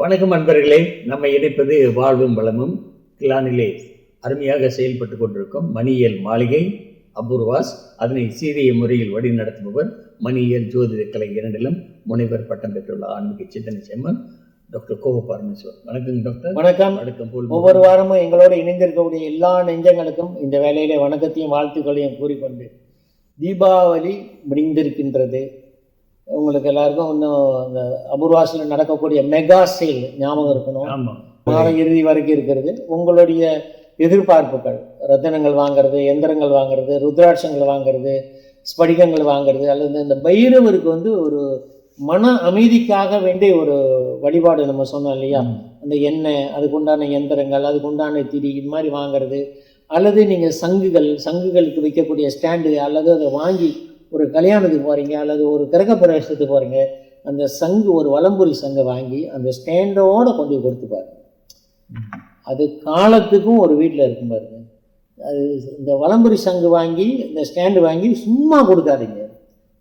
வணக்கம் அன்பர்களே நம்ம இணைப்பது வாழ்வும் வளமும். கிளானிலே அருமையாக செயல்பட்டு கொண்டிருக்கும் மணியியல் மாளிகை அபூர்வாஸ். அதனை சீரிய முறையில் வழி நடத்துபவர் மணியியல் ஜோதிட கலை இரண்டிலும் முனைவர் பட்டம் பெற்றுள்ள ஆன்மீக சிந்தனை செம்மன் டாக்டர் கோப பரமேஸ்வர். வணக்கம் டாக்டர். வணக்கம். வணக்கம் போல் ஒவ்வொரு வாரமும் எங்களோடு இணைந்திருக்கக்கூடிய எல்லா நெஞ்சங்களுக்கும் இந்த வேலையிலே வணக்கத்தையும் வாழ்த்துக்களையும் கூறிக்கொண்டு தீபாவளி முடிந்திருக்கின்றது. உங்களுக்கு எல்லாருக்கும் இன்னும் அந்த அபூர்வாசியில் நடக்கக்கூடிய மெகா சேல் ஞாபகம் இருக்கணும். மாத இறுதி வரைக்கும் இருக்கிறது. உங்களுடைய எதிர்பார்ப்புகள் ரத்தினங்கள் வாங்குறது எந்திரங்கள் வாங்குறது ருத்ராட்சங்கள் வாங்குறது ஸ்படிகங்கள் வாங்குறது அல்லது இந்த பைரவருக்கு வந்து ஒரு மன அமைதிக்காக வேண்டிய ஒரு வழிபாடு நம்ம சொன்னோம் இல்லையா? அந்த எண்ணெய் அதுக்குண்டான எந்திரங்கள் அதுக்குண்டான திரி இது மாதிரி வாங்குறது அல்லது நீங்கள் சங்குகள் சங்குகளுக்கு வைக்கக்கூடிய ஸ்டாண்டு அல்லது அதை வாங்கி ஒரு கல்யாணத்துக்கு போகிறீங்க அல்லது ஒரு கிரக பிரவேசத்துக்கு போகிறீங்க அந்த சங்கு ஒரு வலம்புரி சங்கை வாங்கி அந்த ஸ்டாண்டோடு கொண்டு போய் கொடுத்து பாருங்க. அது காலத்துக்கும் ஒரு வீட்டில் இருக்கும் பாருங்க. அது இந்த வலம்புரி சங்கு வாங்கி இந்த ஸ்டாண்டு வாங்கி சும்மா கொடுக்காதீங்க.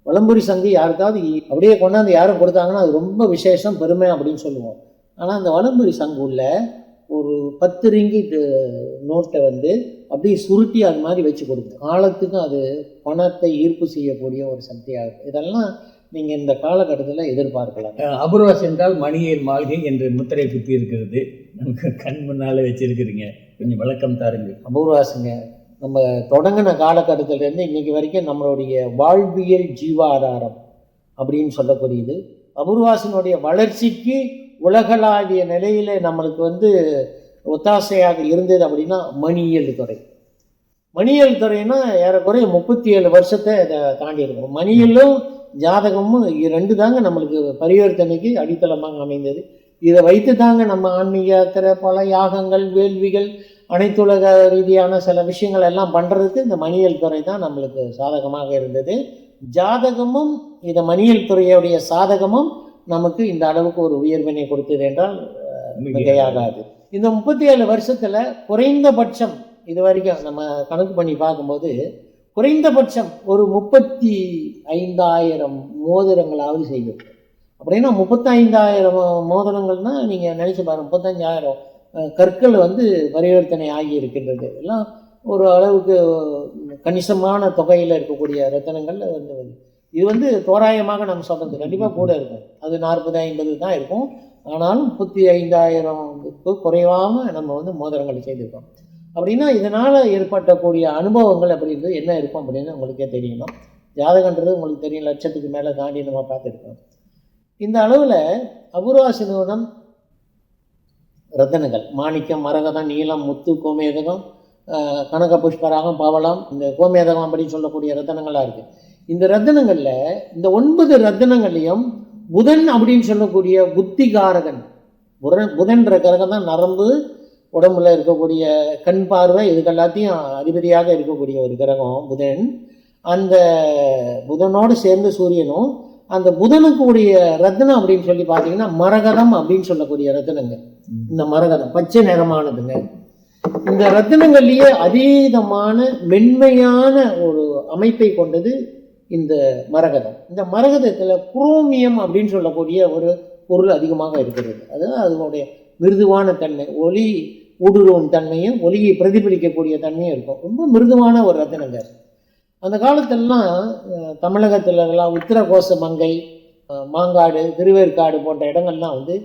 வலம்புரி சங்கு யாருக்காவது அப்படியே கொண்டாந்து யாரும் கொடுத்தாங்கன்னா அது ரொம்ப விசேஷம் பெருமை அப்படின்னு சொல்லுவோம். ஆனால் அந்த வலம்புரி சங்கு உள்ள ஒரு பத்து ரிங்கிட் நோட்டை வந்து அப்படியே சுருட்டி அது மாதிரி வச்சு கொடுங்க. காலத்துக்கும் அது பணத்தை ஈர்ப்பு செய்யக்கூடிய ஒரு சக்தியாக இருக்கும். இதெல்லாம் நீங்கள் இந்த காலகட்டத்தில் எதிர்பார்க்கலாம். அஹ் அபூர்வாஸ் என்றால் மணியியல் மாளிகை என்று முத்திரை குத்தி இருக்கிறது. நமக்கு கண் முன்னால வச்சிருக்கிறீங்க. கொஞ்சம் விளக்கம் தாருங்கள். அபூர்வாசுங்க நம்ம தொடங்கின காலகட்டத்திலேருந்து இன்னைக்கு வரைக்கும் நம்மளுடைய வாழ்வியல் ஜீவாதாரம் அப்படின்னு சொல்லக்கூடியது. அபூர்வாசனுடைய வளர்ச்சிக்கு உலகளாவிய நிலையில் நம்மளுக்கு வந்து ஒத்தாசையாக இருந்தது அப்படின்னா மணியியல் துறை. மணியல் துறைனா ஏறக்குறைய முப்பத்தி ஏழு வருஷத்தை இதை தாண்டி இருக்கும் மணியலும் ஜாதகமும் ரெண்டு தாங்க நம்மளுக்கு பரிவர்த்தனைக்கு அடித்தளமாக அமைந்தது. இதை வைத்து தாங்க நம்ம ஆன்மீக யாத்திரை பல யாகங்கள் வேள்விகள் அனைத்துலக ரீதியான சில விஷயங்கள் எல்லாம் பண்ணுறதுக்கு இந்த மணியல் துறை தான் நம்மளுக்கு சாதகமாக இருந்தது. ஜாதகமும் இந்த மணியல் துறையுடைய சாதகமும் நமக்கு இந்த அளவுக்கு ஒரு உயர்வினை கொடுத்தது என்றால் மிகையாகாது. இந்த முப்பத்தி ஏழு வருஷத்தில் குறைந்தபட்சம் இது வரைக்கும் நம்ம கணக்கு பண்ணி பார்க்கும்போது குறைந்தபட்சம் ஒரு முப்பத்தி ஐந்தாயிரம் மோதிரங்களாவது செய்திருக்கு. அப்படின்னா முப்பத்தைந்தாயிரம் மோதிரங்கள்னா நீங்கள் நினச்சி பாருங்க முப்பத்தஞ்சாயிரம் கற்கள் வந்து பரிவர்த்தனை ஆகி இருக்கின்றது எல்லாம் ஒரு அளவுக்கு கணிசமான தொகையில் இருக்கக்கூடிய ரத்தனங்கள் வந்து இது வந்து தோராயமாக நம்ம சொல்கிறது கண்டிப்பாக கூட இருக்கும். அது நாற்பது ஐம்பது தான் இருக்கும். ஆனாலும் முப்பத்தி ஐந்தாயிரம்க்கு குறைவாமல் நம்ம வந்து மோதிரங்களை செய்திருக்கோம். அப்படின்னா இதனால் ஏற்பட்டக்கூடிய அனுபவங்கள் அப்படின்றது என்ன இருக்கும் அப்படின்னு உங்களுக்கே தெரியணும். ஜாதகன்றது உங்களுக்கு தெரியும் லட்சத்துக்கு மேலே தாண்டி நம்ம பார்த்துருக்கோம். இந்த அளவில் அபூர்வாசி நிறுவனம் ரத்தனங்கள். மாணிக்கம் மரகதம் நீலம் முத்து கோமேதகம் கனக புஷ்பராகம் பவளம் இந்த கோமேதகம் அப்படின்னு சொல்லக்கூடிய ரத்தனங்களாக இருக்குது இந்த ரத்தனங்களில் இந்த ஒன்பது ரத்தனங்களையும் புதன் அப்படின்னு சொல்லக்கூடிய புத்திகாரகன். புதன் புதன்ற கிரகம் தான் நரம்பு உடம்புல இருக்கக்கூடிய கண் பார்வை இதுக்கு எல்லாத்தையும் அதிபதியாக இருக்கக்கூடிய ஒரு கிரகம் புதன். அந்த புதனோடு சேர்ந்து சூரியனும் அந்த புதனுக்கு உடைய ரத்தினம் அப்படின்னு சொல்லி பார்த்தீங்கன்னா மரகதம் அப்படின்னு சொல்லக்கூடிய ரத்தினங்க இந்த மரகதம் பச்சை நிறமானதுங்க. இந்த ரத்தினங்கள்லேயே அதீதமான மென்மையான ஒரு அமைப்பை கொண்டது இந்த மரகதம். இந்த மரகதத்தில் குரோமியம் அப்படின்னு சொல்லக்கூடிய ஒரு பொருள் அதிகமாக இருக்கிறது. அதாவது அதனுடைய மிருதுவான தன்மை. ஒளி ஊடுருவும் தன்மையும் ஒளியை பிரதிபலிக்கக்கூடிய தன்மையும் இருக்கும். ரொம்ப மிருதுவான ஒரு ரத்தினங்க. அந்த காலத்திலலாம் தமிழகத்திலலாம் உத்திரகோச மங்கை மாங்காடு திருவேற்காடு போன்ற இடங்கள்லாம் வந்து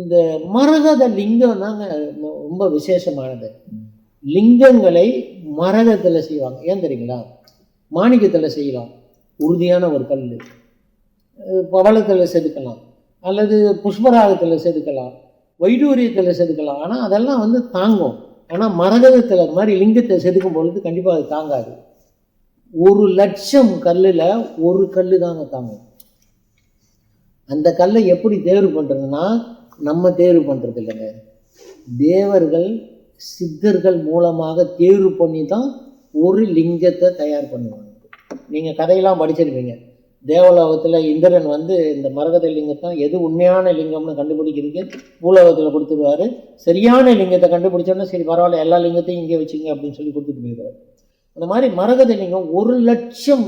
இந்த மரகத லிங்கம் தாங்க ரொம்ப விசேஷமானது. லிங்கங்களை மரகத்தில் செய்வாங்க. ஏன் தெரியுங்களா? மாணிக்கத்தில் செய்யலாம். உறுதியான ஒரு கல். பவளத்தில் செதுக்கலாம். அல்லது புஷ்பராகத்தில் செதுக்கலாம். வைடூரியத்தில் செதுக்கலாம். ஆனால் அதெல்லாம் வந்து தாங்கும். ஆனால் மரகதத்தில் அது மாதிரி லிங்கத்தை செதுக்கும் பொழுது கண்டிப்பாக அது தாங்காது. ஒரு லட்சம் கல்லில் ஒரு கல் தாங்க தாங்கும். அந்த கல்லை எப்படி தேர்வு பண்ணுறதுன்னா நம்ம தேர்வு பண்ணுறது இல்லைங்க. தேவர்கள் சித்தர்கள் மூலமாக தேர்வு பண்ணி தான் ஒரு லிங்கத்தை தயார் பண்ணுவாங்க. நீங்கள் கதையெல்லாம் படிச்சிருப்பீங்க. தேவலோகத்தில் இந்திரன் வந்து இந்த மரகத லிங்கத்தை எது உண்மையான லிங்கம்னு கண்டுபிடிக்கிறதுக்கு பூலோகத்தில் கொடுத்துருவாரு. சரியான லிங்கத்தை கண்டுபிடிச்சோன்னா சரி பரவாயில்ல எல்லா லிங்கத்தையும் இங்கே வச்சுங்க அப்படின்னு சொல்லி கொடுத்துட்டு போயிடுவார். அந்த மாதிரி மரகத லிங்கம் ஒரு லட்சம்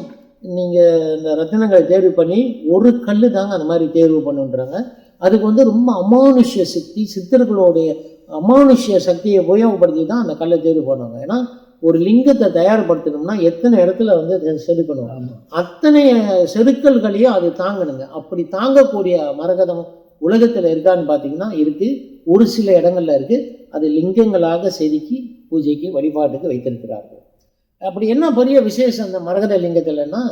நீங்கள் இந்த ரத்தினங்களை தேர்வு பண்ணி ஒரு கல் தாங்க அந்த மாதிரி தேர்வு பண்ணுன்றாங்க. அதுக்கு வந்து ரொம்ப அமானுஷ்ய சக்தி சித்தர்களுடைய அமானுஷ்ய சக்தியை உபயோகப்படுத்தி தான் அந்த கல்லை தேர்வு பண்ணுவாங்க. ஏன்னா ஒரு லிங்கத்தை தயார்படுத்தணும்னா எத்தனை இடத்துல வந்து அதை செதுக்கணும்? அத்தனை செதுக்கல்களையும் அது தாங்கணுங்க. அப்படி தாங்கக்கூடிய மரகதம் உலகத்தில் இருக்கான்னு பார்த்தீங்கன்னா இருக்கு. ஒரு சில இடங்கள்ல இருக்கு. அது லிங்கங்களாக செதுக்கி பூஜைக்கு வழிபாட்டுக்கு வைத்திருக்கிறார்கள். அப்படி என்ன பெரிய விசேஷம் அந்த மரகத லிங்கத்தில்னா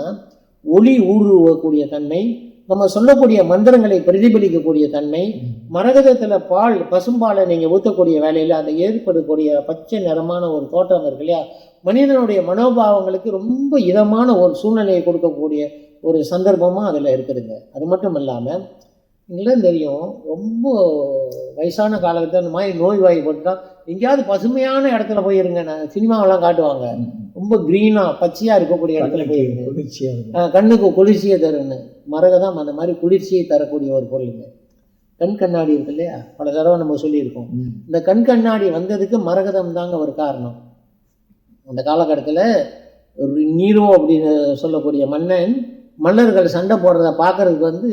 ஒளி ஊடுருவக்கூடிய தன்மை நம்ம சொல்லக்கூடிய மந்திரங்களை பிரதிபலிக்கக்கூடிய தன்மை மரகதத்தில் பால் பசும்பாலை நீங்கள் ஊற்றக்கூடிய வேலையில் அந்த ஏற்படக்கூடிய பச்சை நிறமான ஒரு தோற்றம் இருக்கு இல்லையா? மனிதனுடைய மனோபாவங்களுக்கு ரொம்ப இதமான ஒரு சூழ்நிலையை கொடுக்கக்கூடிய ஒரு சந்தர்ப்பமாக அதில் இருக்குதுங்க. அது மட்டும் இல்லாமல் எங்களுக்கு தெரியும் ரொம்ப வயசான காலகட்டத்தில் இந்த மாதிரி நோய் வாய்ப்பட்டால் எங்கேயாவது பசுமையான இடத்துல போயிருங்க. நான் சினிமாவெல்லாம் காட்டுவாங்க. ரொம்ப க்ரீனாக பச்சையாக இருக்கக்கூடிய இடத்துல போயிருங்க. குளிர்ச்சியா இருக்கும். ஆஹ் கண்ணுக்கு குளிர்ச்சியை தருன்னு மரகதம் அந்த மாதிரி குளிர்ச்சியை தரக்கூடிய ஒரு பொருளுங்க கண் கண்ணாடி இருக்கு இல்லையா? பல தடவை நம்ம சொல்லியிருக்கோம். இந்த கண் கண்ணாடி வந்ததுக்கு மரகதம் தாங்க ஒரு காரணம். அந்த காலகட்டத்தில் ஒரு நீரோ அப்படின்னு சொல்லக்கூடிய மன்னன் மன்னர்கள் சண்டை போடுறத பார்க்கறதுக்கு வந்து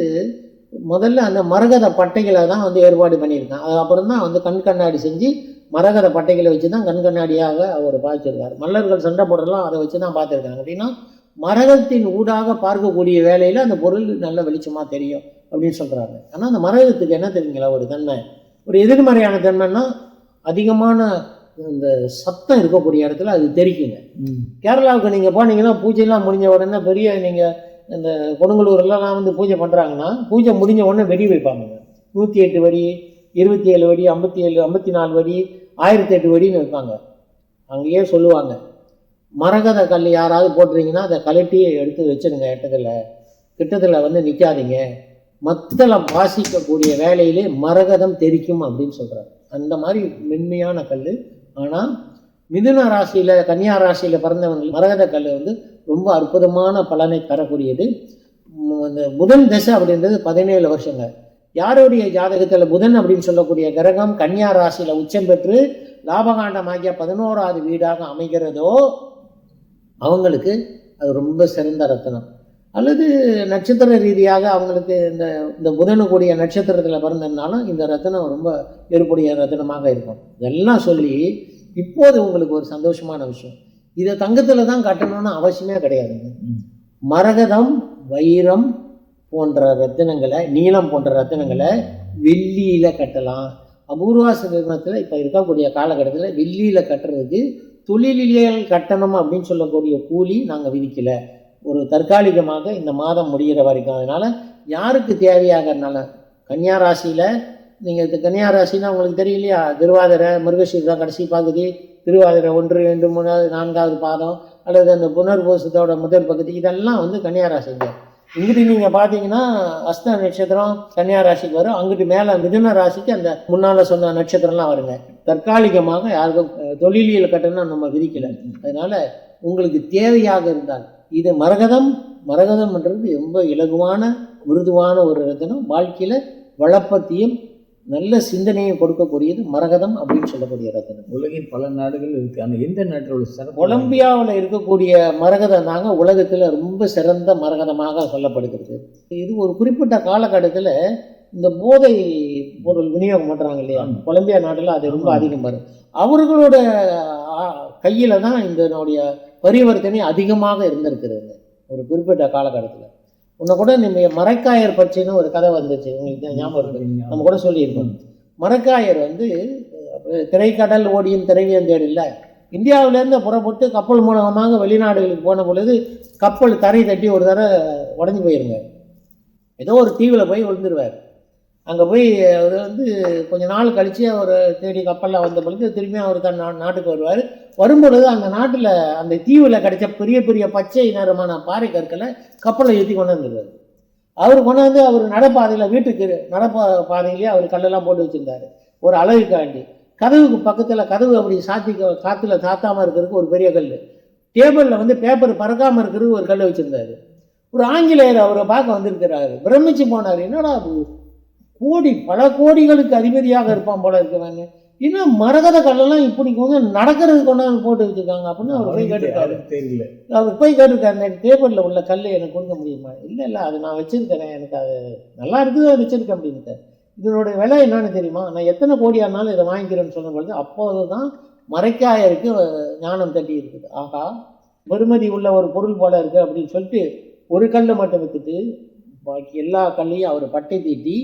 முதல்ல அந்த மரகத பட்டைகளை தான் வந்து ஏற்பாடு பண்ணியிருக்கான் அது அப்புறம் தான் வந்து கண் கண்ணாடி செஞ்சு மரகத பட்டைகளை வச்சு தான் கண் கண்ணாடியாக அவர் பார்த்துருக்காரு மல்லர்கள் சண்டை போடுறதெல்லாம் அதை வச்சு தான் பார்த்துருக்காங்க. அப்படின்னா மரகத்தின் ஊடாக பார்க்கக்கூடிய வேலையில் அந்த பொருள் நல்ல வெளிச்சமாக தெரியும் அப்படின்னு சொல்கிறாங்க ஆனால் அந்த மரகத்துக்கு என்ன தெரியுங்களா? ஒரு தன்மை. ஒரு எதிர்மறையான தன்மைன்னா அதிகமான இந்த சத்தம் இருக்கக்கூடிய இடத்துல அது தெரிக்குங்க. கேரளாவுக்கு நீங்கள் போனீங்கன்னா பூஜைலாம் முடிஞ்ச உடனே பெரிய நீங்கள் இந்த கொடுங்கலூர்லாம் வந்து பூஜை பண்ணுறாங்கன்னா பூஜை முடிஞ்ச உடனே வெடி வைப்பாங்க. நூற்றி எட்டு வடி இருபத்தி ஏழு வடி ஐம்பத்தி ஏழு ஐம்பத்தி நாலு வடி ஆயிரத்தி எட்டு வடின்னு இருப்பாங்க. அங்கேயே சொல்லுவாங்க. மரகத கல் யாராவது போட்டுறீங்கன்னா அதை கலட்டி எடுத்து வச்சிருங்க. எட்டத்தில் கிட்டத்தில் வந்து நிற்காதீங்க மத்தளம் வாசிக்கக்கூடிய வேலையிலே மரகதம் தெரிக்கும் அப்படின்னு சொல்கிறாங்க அந்த மாதிரி மென்மையான கல் ஆனால் மிதுன ராசியில் கன்னியா ராசியில் பிறந்தவங்க மரகத கல் வந்து ரொம்ப அற்புதமான பலனை தரக்கூடியது. உம் அந்த புதன் அப்படின்றது பதினேழு வருஷங்க. யாருடைய ஜாதகத்தில் புதன் அப்படின்னு சொல்லக்கூடிய கிரகம் கன்னியா ராசியில் உச்சம் பெற்று லாபகாண்டமாகிய பதினோராவது வீடாக அமைகிறதோ அவங்களுக்கு அது ரொம்ப சிறந்த ரத்தனம். அல்லது நட்சத்திர ரீதியாக அவங்களுக்கு இந்த இந்த புதனுக்குரிய நட்சத்திரத்தில் பிறந்ததுனாலும் இந்த ரத்தினம் ரொம்ப ஏற்புடைய ரத்தினமாக இருக்கும். இதெல்லாம் சொல்லி இப்போது உங்களுக்கு ஒரு சந்தோஷமான விஷயம். இதை தங்கத்தில் தான் கட்டணும்னு அவசியமே கிடையாதுங்க. மரகதம் வைரம் போன்ற ரத்தினங்களை நீளம் போன்ற ரத்தினங்களை வெள்ளியில் கட்டலாம். அபூர்வாச நிறுவனத்தில் இப்போ இருக்கக்கூடிய காலகட்டத்தில் வெள்ளியில் கட்டுறதுக்கு தொழிலியல் கட்டணம் அப்படின்னு சொல்லக்கூடிய கூலி நாங்கள் விதிக்கலை. ஒரு தற்காலிகமாக இந்த மாதம் முடிகிற வரைக்கும். அதனால் யாருக்கு தேவையாகிறனால கன்னியா ராசியில் நீங்கள் இது கன்னியா ராசின்னா உங்களுக்கு தெரியலையா திருவாதிரை மிருகசீர் தான் கடைசி பகுதி. திருவாதிரை ஒன்று ரெண்டு மூணாவது நான்காவது பாதம் அல்லது அந்த புனர்பூசத்தோட முதல் பகுதி. இதெல்லாம் வந்து கன்னியா ராசிங்க. இங்கிட்டு நீங்கள் பார்த்தீங்கன்னா அஸ்த நட்சத்திரம் கன்னியா ராசிக்கு வரும். அங்கிட்டு மேலே மிதுன ராசிக்கு அந்த முன்னால் சொன்ன நட்சத்திரம்லாம் வருங்க. தற்காலிகமாக யாருக்கும் தொழிலியல் கட்டணம் நம்ம விதிக்கல. அதனால உங்களுக்கு தேவையாக இருந்தால் இது மரகதம். மரகதம்ன்றது ரொம்ப இலகுவான மிருதுவான ஒரு ரத்தனம். வாழ்க்கையில் வளப்பத்தையும் நல்ல சிந்தனையும் கொடுக்கக்கூடியது மரகதம் அப்படின்னு சொல்லக்கூடிய ரத்தினம் உலகின் பல நாடுகள் இருக்கு. ஆனா எந்த நாட்டில் உள்ள சிறப்பு? கொலம்பியாவில் இருக்கக்கூடிய மரகதம் தாங்க உலகத்தில் ரொம்ப சிறந்த மரகதமாக சொல்லப்படுகிறது. இது ஒரு குறிப்பிட்ட காலகட்டத்தில் இந்த போதை பொருள் விநியோகம் பண்ணுறாங்க இல்லையா. கொலம்பியா நாட்டில் அது ரொம்ப. அதிகம் வரும். அவர்களோட கையில் தான் இதனுடைய பரிவர்த்தனை அதிகமாக இருந்திருக்கிறது. ஒரு குறிப்பிட்ட காலகட்டத்தில். உன்னை கூட நம்ம மரைக்காயர் பற்றின ஒரு கதை வந்துச்சு. உங்களுக்கு ஞாபகம் இருக்கு. நம்ம கூட சொல்லியிருக்கோம் மரக்காயர் வந்து திரைக்கடல் ஓடியும் திரைவியம் தேடில்ல. இந்தியாவிலேருந்து புறப்பட்டு கப்பல் மூலமாக வெளிநாடுகளுக்கு போன பொழுது கப்பல் தரை தட்டி ஒரு தடவை உடஞ்சி போயிருங்க ஏதோ ஒரு தீவில் போய் விழுந்துருவார். அங்கே போய் அவர் வந்து கொஞ்ச நாள் கழித்து அவர் தேடி கப்பலில் வந்த பொழுது திரும்பியும் அவர் தன் நாட்டுக்கு வருவார். வரும்பொழுது அந்த நாட்டில் அந்த தீவில் கிடைச்ச பெரிய பெரிய பச்சை நிறமான பாறை கற்களை கப்பலை ஏற்றி கொண்டு வந்துருவார். அவர் கொண்டாந்து அவர் நடப்பாதையில் வீட்டுக்கு நடப்பா பாதையிலேயே அவர் கல்லெல்லாம் போட்டு வச்சுருந்தாரு. ஒரு அழகுக்காண்டி. கதவுக்கு பக்கத்தில் கதவு அப்படி சாத்தி காற்றுல சாத்தாமல் இருக்கிறதுக்கு ஒரு பெரிய கல் டேபிளில் வந்து பேப்பர் பறக்காமல் இருக்கிறதுக்கு ஒரு கல் வச்சுருந்தாரு. ஒரு ஆங்கிலேயர் அவரை பார்க்க வந்திருக்கிறாரு. பிரமிச்சு போனார். என்னடா அது கோடி பல கோடிகளுக்கு அதிபதியாக இருப்பான் போல இருக்கவன் இன்னும் மரகத கல்லெல்லாம் இப்படி வந்து நடக்கிறது கொண்டாந்து போட்டு வச்சுருக்காங்க அப்படின்னு அவர் போய் அவருக்கு தெரியல. அவர் போய் கேட்டிருக்காரு நேற்று டேபிளில் உள்ள கல் எனக்கு கொடுக்க முடியுமா? இல்லை இல்லை அது நான் வச்சுருக்கிறேன். எனக்கு அது நல்லா இருக்குது அதை வச்சுருக்கேன் அப்படின்ட்டு இதனுடைய விலை என்னன்னு தெரியுமா? நான் எத்தனை கோடி ஆனாலும் இதை வாங்கிக்கிறேன்னு சொல்லும் பொழுது அப்போது தான் மறைக்காயருக்கு ஞானம் தட்டி இருக்குது. ஆகா பெருமதி உள்ள ஒரு பொருள் போல இருக்குது அப்படின்னு சொல்லிட்டு ஒரு கல்லை மட்டும் விற்றுட்டு பாக்கி எல்லா கல்லையும் அவர் பட்டை தீட்டி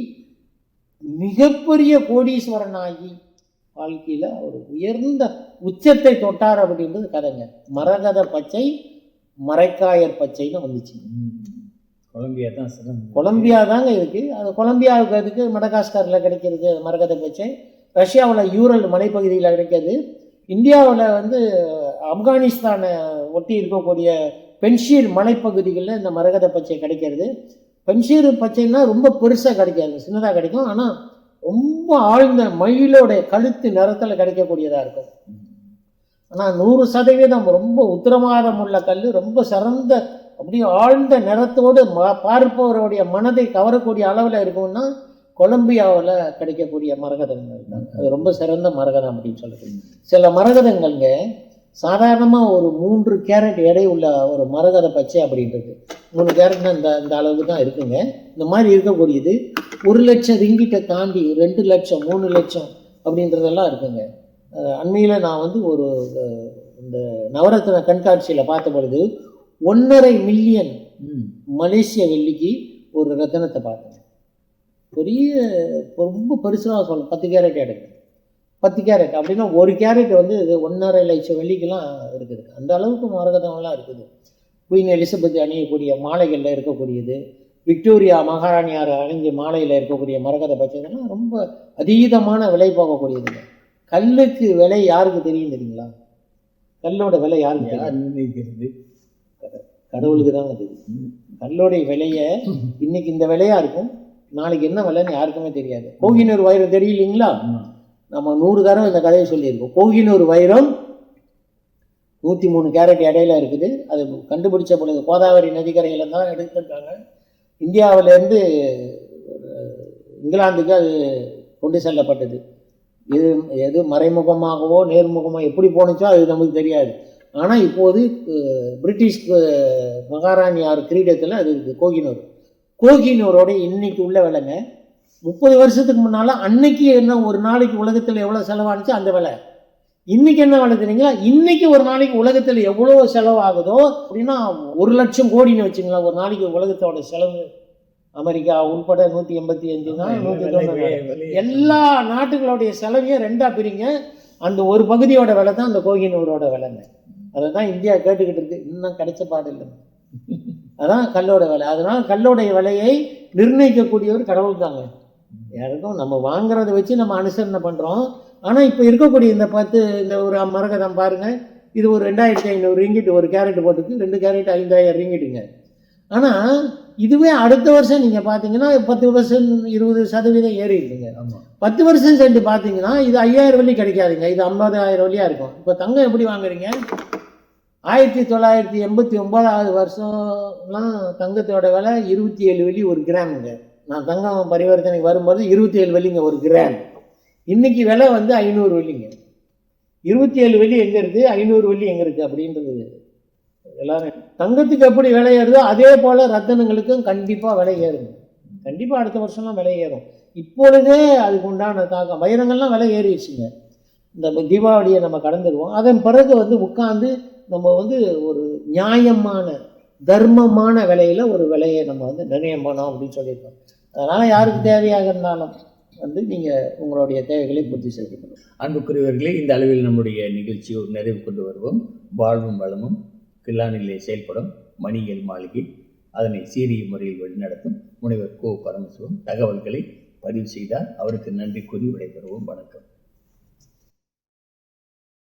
மிகப்பெரிய கோடீஸ்வரன் ஆகி வாழ்க்கையில் அவர் உயர்ந்த உச்சத்தை தொட்டார் அப்படின்றது கதைங்க. மரகத பச்சை மரைக்காயர் பச்சைன்னு வந்துச்சு. கொலம்பியா தான் சிறந்த கொலம்பியா தாங்க இருக்கு. அது கொலம்பியாவுக்கு அதுக்கு மடகாஸ்கரில் கிடைக்கிறது மரகத பச்சை. ரஷ்யாவில் யூரல் மலைப்பகுதியில் கிடைக்கிறது. இந்தியாவில் வந்து ஆப்கானிஸ்தானை ஒட்டி இருக்கக்கூடிய பென்ஷீர் மலைப்பகுதிகளில் இந்த மரகத பச்சை கிடைக்கிறது. பென்ஷீர் பச்சைன்னா ரொம்ப பெருசாக கிடைக்காது சின்னதாக கிடைக்கும். ஆனால் ரொம்ப ஆழ்ந்த மயிலோடைய கழுத்து நிறத்தில் கிடைக்கக்கூடியதாக இருக்கும். ஆனால் நூறு சதவீதம் ரொம்ப உத்தரவாதம் உள்ள கல் ரொம்ப சிறந்த அப்படியே ஆழ்ந்த நிறத்தோடு ம- பார்ப்பவருடைய மனதை கவரக்கூடிய அளவில் இருக்கும்னா கொலம்பியாவில் கிடைக்கக்கூடிய மரகதங்கள் தான். அது ரொம்ப சிறந்த மரகதம் அப்படின்னு சொல்லுது சில மரகதங்கள்ங்க சாதாரணமாக ஒரு மூன்று கேரட் எடை உள்ள ஒரு மரகத பச்சை அப்படின்றது. மூணு கேரட்னா இந்த இந்த அளவுக்கு தான் இருக்குங்க. இந்த மாதிரி இருக்கக்கூடியது ஒரு லட்சம் ரிங்கிட்ட தாண்டி ரெண்டு லட்சம் மூணு லட்சம் அப்படின்றதெல்லாம் இருக்குங்க. அண்மையில் நான் வந்து ஒரு இந்த நவரத்ன கண்காட்சியில் பார்த்த பொழுது ஒன்றரை மில்லியன் மலேசிய வெள்ளிக்கு ஒரு ரத்தனத்தை பார்த்தேன். பெரிய ரொம்ப பெருசாக சொல்ல பத்து கேரட் எடுக்கு பத்து கேரட் அப்படின்னா ஒரு கேரட் வந்து இது ஒன்றரை லட்சம் வெள்ளிக்கெல்லாம் இருக்குது. அந்த அளவுக்கு மரகதம்லாம் இருக்குது. குயின் எலிசபெத் அணியக்கூடிய மாலைகளில் இருக்கக்கூடியது. விக்டோரியா மகாராணியார் அணிஞ்ச மாலையில் இருக்கக்கூடிய மரகத பச்சைகள்லாம் ரொம்ப அதீதமான விலை போகக்கூடியதுங்க கல்லுக்கு விலை யாருக்கு தெரியும் தெரியுங்களா? கல்லோட விலை யாருக்கு தெரியும்? கடவுளுக்கு தாங்க தெரியும். கல்லோடைய விலையை இன்னைக்கு இந்த விலையா இருக்கும். நாளைக்கு என்ன விலைன்னு யாருக்குமே தெரியாது. கோகினூர் வைரம் தெரியலீங்களா. நம்ம நூறு தரம் இந்த கதையை சொல்லியிருக்கோம். கோகினூர் வைரம் நூற்றி மூணு கேரட் இடையில இருக்குது. அது கண்டுபிடிச்ச பொழுது கோதாவரி நதிக்கரையில் தான் எடுத்திருக்காங்க. இந்தியாவிலேருந்து இங்கிலாந்துக்கு அது கொண்டு செல்லப்பட்டது. இது எது மறைமுகமாகவோ நேர்முகமாக எப்படி போணுச்சோ அது நமக்கு தெரியாது. ஆனால் இப்போது பிரிட்டிஷ் மகாராணியார் கிரீடத்தில் அது இருக்குது கோகினூர். கோகினூரோட இன்னைக்கு உள்ள விலைங்க முப்பது வருஷத்துக்கு முன்னால் அன்னைக்கு என்ன ஒரு நாளைக்கு உலகத்தில் எவ்வளோ செலவானுச்சோ அந்த விலை. இன்னைக்கு என்ன விலை தெரியுங்களா? இன்னைக்கு ஒரு நாளைக்கு உலகத்தில் எவ்வளோ செலவாகுதோ அப்படின்னா ஒரு லட்சம் கோடின்னு வச்சுங்களேன் ஒரு நாளைக்கு உலகத்தோட செலவு. அமெரிக்கா உட்பட நூற்றி எண்பத்தி அஞ்சுனா நூற்றி விலை, தொண்ணூறு. எல்லா நாட்டுகளுடைய செலவையும் ரெண்டா பிரிங்க. அந்த ஒரு பகுதியோட விலை தான் அந்த கோகினூரோட விலைங்க. அதை தான் இந்தியா கேட்டுக்கிட்டு இருக்கு. இன்னும் கிடைச்ச பாடு இல்லை. அதான் கல்லோட விலை. அதனால கல்லோடைய விலையை நிர்ணயிக்கக்கூடியவர் கடவுள் தாங்க யாருக்கும் நம்ம வாங்குறத வச்சு நம்ம அனுசரணை பண்ணுறோம் ஆனால் இப்போ இருக்கக்கூடிய இந்த பத்து இந்த ஒரு மரகதம் பாருங்க. இது ஒரு ரெண்டாயிரத்தி ஐநூறு ரிங்கிட் ஒரு கேரட் போட்டுக்கு ரெண்டு கேரட் ஐந்தாயிரம் ரிங்கிட்டுங்க. ஆனால் இதுவே அடுத்த வருஷம் நீங்கள் பார்த்தீங்கன்னா பத்து வருஷம் இருபது சதவீதம் ஏறி இருக்குங்க. ஆமா. பத்து வருஷம் சென்று பார்த்தீங்கன்னா இது ஐயாயிரம் வெள்ளி கிடைக்காதுங்க. இது ஐம்பதாயிரம் வெள்ளியாக இருக்கும். இப்போ தங்கம் எப்படி வாங்குறீங்க? ஆயிரத்தி தொள்ளாயிரத்தி எண்பத்தி ஒன்பதாவது வருஷம்லாம் தங்கத்தோட விலை இருபத்தி ஏழு வெள்ளி ஒரு கிராமுங்க. நான் தங்கம் பரிவர்த்தனைக்கு வரும்போது இருபத்தி ஏழு வெள்ளிங்க ஒரு கிராம் இன்னைக்கு விலை வந்து ஐநூறு வெள்ளிங்க. இருபத்தி ஏழு வெள்ளி எங்கே இருக்குது ஐநூறு வெள்ளி எங்கே இருக்குது அப்படின்றது எல்லாரும் தங்கத்துக்கு எப்படி விலை ஏறுதோ அதே போல் ரத்தனங்களுக்கும் கண்டிப்பாக விலை ஏறுங்க கண்டிப்பாக அடுத்த வருஷம்லாம் விலை ஏறும். இப்பொழுதே அதுக்கு உண்டான தாக்கம். வைரங்கள்லாம் விலை ஏறிடுச்சுங்க. இந்த தீபாவளியை நம்ம கடந்துடுவோம் அதன் பிறகு வந்து உட்காந்து நம்ம வந்து ஒரு நியாயமான தர்மமான விலையில் ஒரு விலையை நம்ம வந்து நிர்ணயம் பண்ணோம் அப்படின்னு சொல்லியிருக்கோம். அதனால் யாருக்கு தேவையாக இருந்தாலும் வந்து நீங்கள் உங்களுடைய தேவைகளை பூர்த்தி செய்யணும் அன்புக்குரியவர்களே இந்த அளவில் நம்முடைய நிகழ்ச்சியை ஒரு நிறைவு கொண்டு வருவோம். வாழ்வும் வளமும் கில்லானிலே செயல்படும் மணியல் மாளிகை. அதனை சீரிய முறையில் வழிநடத்தும் முனைவர் கோ பரமசிவம். தகவல்களை பதிவு செய்தார். அவருக்கு நன்றி கூறி விடைபெறுவோம். வணக்கம்.